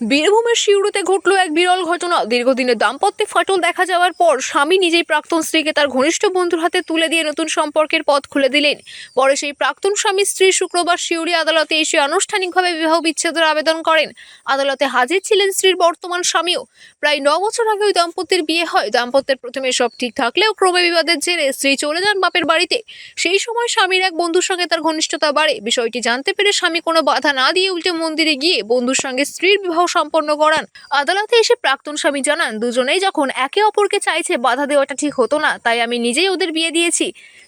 বীরভূমের শিউড়িতে ঘটল এক বিরল ঘটনা। দীর্ঘদিনের দাম্পত্যে ফাটল দেখা যাওয়ার পর স্বামী নিজেই প্রাক্তন স্ত্রীকে তার ঘনিষ্ঠ বন্ধুর হাতে তুলে দিয়ে নতুন সম্পর্কের পথ খুলে দিলেন। পরে সেই প্রাক্তন স্বামী স্ত্রী শুক্রবার শিউড়ি আদালতে এসে আনুষ্ঠানিকভাবে বিবাহ বিচ্ছেদের আবেদন করেন। আদালতে হাজির ছিলেন স্ত্রীর বর্তমান স্বামীও। প্রায় ন বছর আগে ওই দম্পতির বিয়ে হয়। দাম্পত্যের প্রথমে সব ঠিক থাকলেও ক্রমে বিবাদের জেরে স্ত্রী চলে যান বাপের বাড়িতে। সেই সময় স্বামীর এক বন্ধুর সঙ্গে তার ঘনিষ্ঠতা বাড়ে। বিষয়টি জানতে পেরে স্বামী কোনো বাধা না দিয়ে উল্টে মন্দিরে গিয়ে বন্ধুর সঙ্গে স্ত্রীর বিবাহ সম্পন্ন করান। আদালতে এসে প্রাক্তন স্বামী জানান দুজনেই যখন একে অপরকে চাইছে বাধা দেওয়াটা ঠিক হতো না তাই আমি নিজেই ওদের বিয়ে দিয়েছি।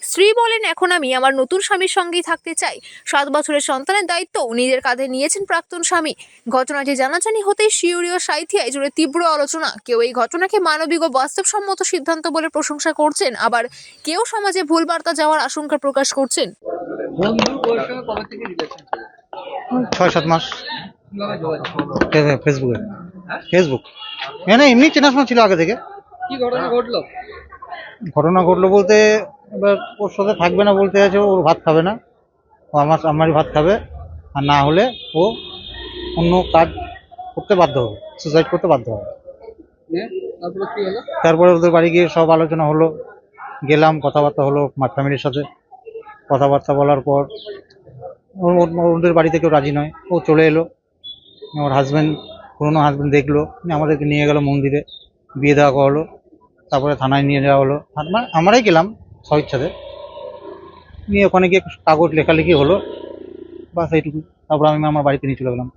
স্ত্রী বলেন এখন আমি আমার নতুন স্বামীর সঙ্গেই থাকতে চাই। সাত বছরের সন্তানের দায়িত্ব নিজের কাঁধে নিয়েছেন প্রাক্তন স্বামী। ঘটনাটি জানাজানি হতেই শিউরীয় সাইথিয়ায় জুড়ে তীব্র আলোচনা। কেউ এই ঘটনাকে মানবিক ও বাস্তবসম্মত সিদ্ধান্ত বলে প্রশংসা করছেন। আবার কেউ সমাজে ভুল বার্তা যাওয়ার আশঙ্কা প্রকাশ করছেন। বন্ধু ওর সঙ্গে কবে থেকে রিলেশন ছিল? ছয় সাত মাস। ফেসবুকে ফেসবুক। মানে এমনি চেনাশোনা ছিল আগে থেকে। কি ঘটনা ঘটলো? ঘটনা ঘটলো বলতে এবার ওর সাথে থাকবে না বলতে আছে ওর ভাত খাবে না। ও আমার আমারই ভাত খাবে। আর না হলে ও অন্য কাজ করতে বাধ্য হবে সুসাইড করতে বাধ্য হবে। তারপরে হলো? তারপরে ওদের বাড়ি গিয়ে সব আলোচনা হলো। গেলাম কথাবার্তা হলো আমার ফ্যামিলির সাথে। কথাবার্তা বলার পর ওদের বাড়িতে কেউ রাজি নয়। ও চলে এলো। আমার হাজব্যান্ড পুরোনো হাজব্যান্ড দেখল আমাদেরকে নিয়ে গেল মন্দিরে, বিয়ে দেওয়া হলো তারপরে থানায় নিয়ে যাওয়া হলো। আমার আমরাই গেলাম স্বইচ্ছাতে। নিয়ে ওখানে গিয়ে কাগজ লেখালেখি হলো, বাস এইটুকু তারপর আমি আমার বাড়িতে নিয়ে চলে গেলাম।